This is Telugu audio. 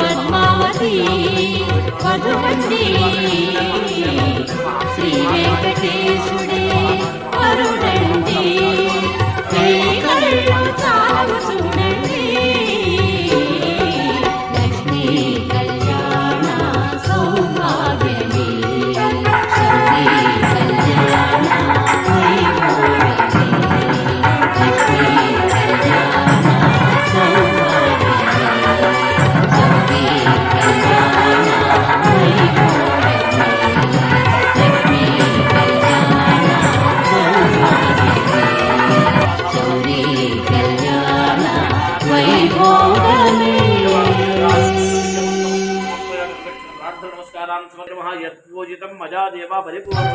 పద్మావతి మధుమతి శ్రీ వెంకటేశుడే అరుణండి చాలు यत्पूजितं मज़ा देवा परिपूर्णं